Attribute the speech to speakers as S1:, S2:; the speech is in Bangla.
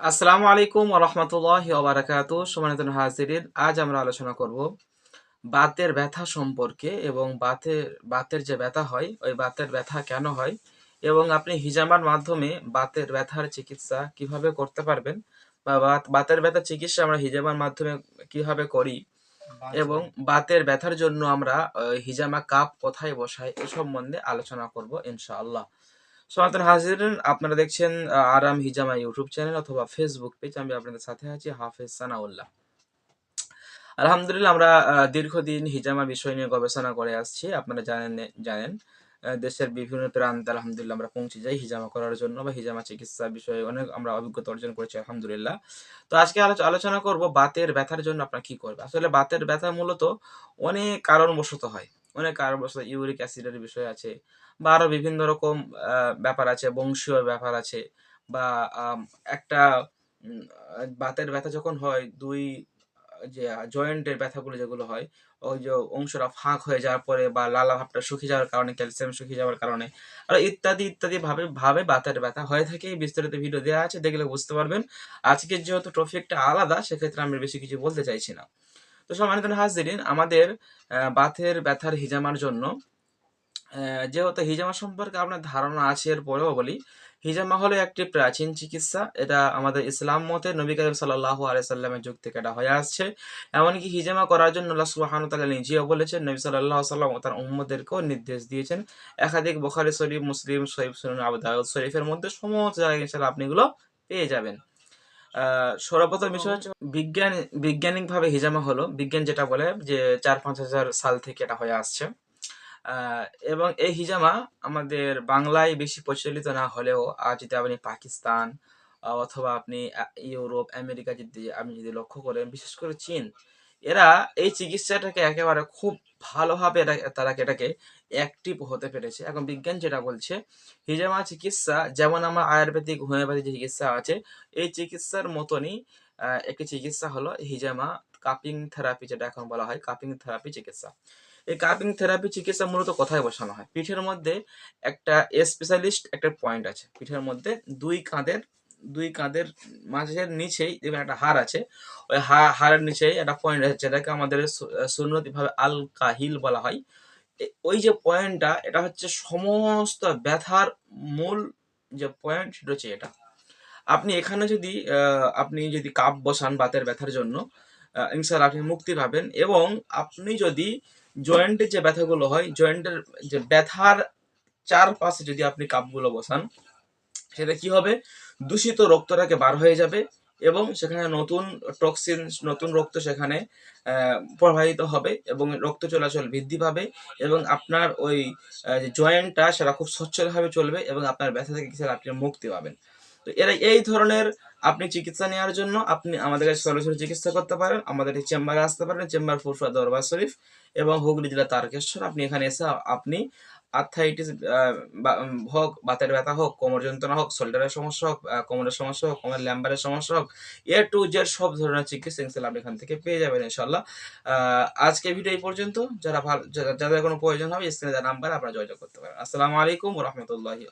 S1: আসসালামু আলাইকুম রহমতুল্লাহ ওবরাকাত সম্মানিত হাজিরিন আজ আমরা আলোচনা করব বাতের ব্যথা সম্পর্কে এবং বাতের বাতের যে ব্যথা হয় ওই বাতের ব্যথা কেন হয় এবং আপনি হিজামার মাধ্যমে বাতের ব্যথার চিকিৎসা কীভাবে করতে পারবেন বা বাত- বাতের ব্যথার চিকিৎসা আমরা হিজামার মাধ্যমে কীভাবে করি এবং বাতের ব্যথার জন্য আমরা হিজামা কাপ কোথায় বসাই এ সম্বন্ধে আলোচনা করব ইনশাআল্লাহ। সনাতন হাজিরিন আপনারা দেখছেন আরাম হিজামা ইউটিউব চ্যানেল অথবা ফেসবুক পেজ আমি আপনাদের সাথে আছি হাফেজ সানাউল্লাহ। আলহামদুলিল্লাহ, আমরা দীর্ঘদিন হিজামা বিষয় নিয়ে গবেষণা করে আসছি। আপনারা জানেন জানেন দেশের বিভিন্ন প্রান্তে আলহামদুলিল্লাহ আমরা পৌঁছে যাই হিজামা করার জন্য বা হিজামা চিকিৎসা বিষয়ে অনেক আমরা অভিজ্ঞতা অর্জন করেছি, আলহামদুলিল্লাহ। তো আজকে আলোচনা করব বাতের ব্যথার জন্য আপনার কি করবে আসলে বাতের ব্যথা মূলত অনেক কারণবশত হয়। অনেক কারণবশত ইউরিক অ্যাসিডের বিষয় আছে বা আরও বিভিন্ন রকম ব্যাপার আছে, বংশীয় ব্যাপার আছে বা একটা বাতের ব্যথা যখন হয়, দুই, যে, জয়েন্টের ব্যথাগুলো যেগুলো হয়, ওই যে অংশটা ফাঁক হয়ে যাওয়ার পরে বা লালা ভাবটা শুকিয়ে যাওয়ার কারণে, ক্যালসিয়াম শুকিয়ে যাওয়ার কারণে, আর ইত্যাদি ইত্যাদি ভাবে ভাবে বাতের ব্যথা হয়ে থাকে, বিস্তারিত ভিডিও দেওয়া আছে, দেখলে বুঝতে পারবেন। আজকে যেহেতু টপিকটা আলাদা, সেক্ষেত্রে আমি বেশি কিছু বলতে চাইছি না। তো সম্মানিত হাজিরিন, আমাদের বাথের ব্যথার হিজামার জন্য যেহেতু হিজামা সম্পর্কে আপনার ধারণা আছে, এর পরেও বলি, হিজামা হলো একটি প্রাচীন চিকিৎসা, এটা আমাদের ইসলাম মতে নবী করিম সাল্লাল্লাহু আলাইসাল্লামের যুগ থেকে এটা হয়ে আসছে, এমনকি হিজামা করার জন্য আল্লাহ সুবহানাহু ওয়া তাআলা নিজেও বলেছেন, নবী সাল্লাহ সাল্লাম তার উম্মতদেরকেও নির্দেশ দিয়েছেন। একাধিক বুখারী, শরীফ, মুসলিম, শরীফ, সুনান আবু দাউদ শরীফের মধ্যে সমস্ত জায়গায় আপনি এগুলো পেয়ে যাবেন। সর্বপ্রথম বিষয় হচ্ছে বিজ্ঞান বৈজ্ঞানিকভাবে হিজামা হলো। বিজ্ঞান যেটা বলে যে চার পাঁচ হাজার সাল থেকে এটা হয়ে আসছে। এবং এই হিজামা আমাদের বাংলায় বেশি প্রচলিত না হলেও আজ যদি আপনি পাকিস্তান অথবা আপনি ইউরোপ, আমেরিকা যদি আপনি যদি লক্ষ্য করেন, বিশেষ করে চীন, এরা এই চিকিৎসাটাকে একেবারে খুব ভালোভাবে তারা এটাকে অ্যাক্টিভ হতে পেরেছে। এখন বিজ্ঞান যেটা বলছে, হিজামা চিকিৎসা, যেমন আমার আয়ুর্বেদিক, হোমিওপ্যাথি যে চিকিৎসা আছে, এই চিকিৎসার মতনই একটি চিকিৎসা হলো হিজামা কাপিং থেরাপি, যেটা এখন বলা হয় কাপিং থেরাপি চিকিৎসা। এই কাপিং থেরাপি চিকিৎসা মূলত কোথায় বসানো হয়? পিঠের মধ্যে একটা স্পেশালিস্ট একটা পয়েন্ট আছে। পিঠের মধ্যে দুই কাঁধের দুই কাঁধের মাঝের নিচেই দেখবেন একটা হার আছে। ওই হা- হাড়ের নিচেই একটা পয়েন্ট আছে যেটাকে আমাদের সুন্নতি ভাবে আল কাহিল বলা হয়। ওই যে পয়েন্টটা এটা হচ্ছে সমস্ত ব্যথার মূল যে পয়েন্ট সেটা হচ্ছে এটা। আপনি এখানে যদি আপনি যদি কাপ বসান বাতের ব্যথার জন্য ইনশাল্লাহ আপনি মুক্তি পাবেন এবং আপনি যদি জয়েন্টের যে ব্যথাগুলো হয় জয়েন্টের যে ব্যথার চারপাশে যদি আপনি কাপগুলো বসান সেটা কি হবে? দূষিত রক্তটাকে বার হয়ে যাবে এবং সেখানে নতুন টক্সিন নতুন রক্ত সেখানে প্রবাহিত হবে এবং রক্ত চলাচল বৃদ্ধি পাবে এবং আপনার ওই জয়েন্টটা সেটা খুব সচ্ছলভাবে চলবে এবং আপনার ব্যথা থেকে কিছু আপনি মুক্তি পাবেন। তো এরা এই ধরনের আপনি চিকিৎসা নেওয়ার জন্য আপনি আমাদের কাছে সরাসরি চিকিৎসা করতে পারেন। আমাদের এই চেম্বারে আসতে পারেন, চেম্বার ফুরফা দরবার শরীফ এবং হুগলি জেলা তারকেশ্বর। আপনি এখানে এসে আপনি আর্থাইটিস হোক, বাতের ব্যথা হোক, কোমর যন্ত্রণা হোক, শোল্ডারের সমস্যা হোক কোমরের সমস্যা হোক, কোমরের ল্যাম্বারের সমস্যা হোক, এ টু জেড সব ধরনের চিকিৎসা ইনশাল্লাহ আপনি এখান থেকে পেয়ে যাবেন ইনশাল্লাহ আজকে ভিডিও এই পর্যন্ত। যারা ভালো যাদের কোনো প্রয়োজন হবে স্ক্রিনে নাম্বার আপনারা যোগাযোগ করতে পারেন। আসসালামু আলাইকুম রহমতুল্লাহি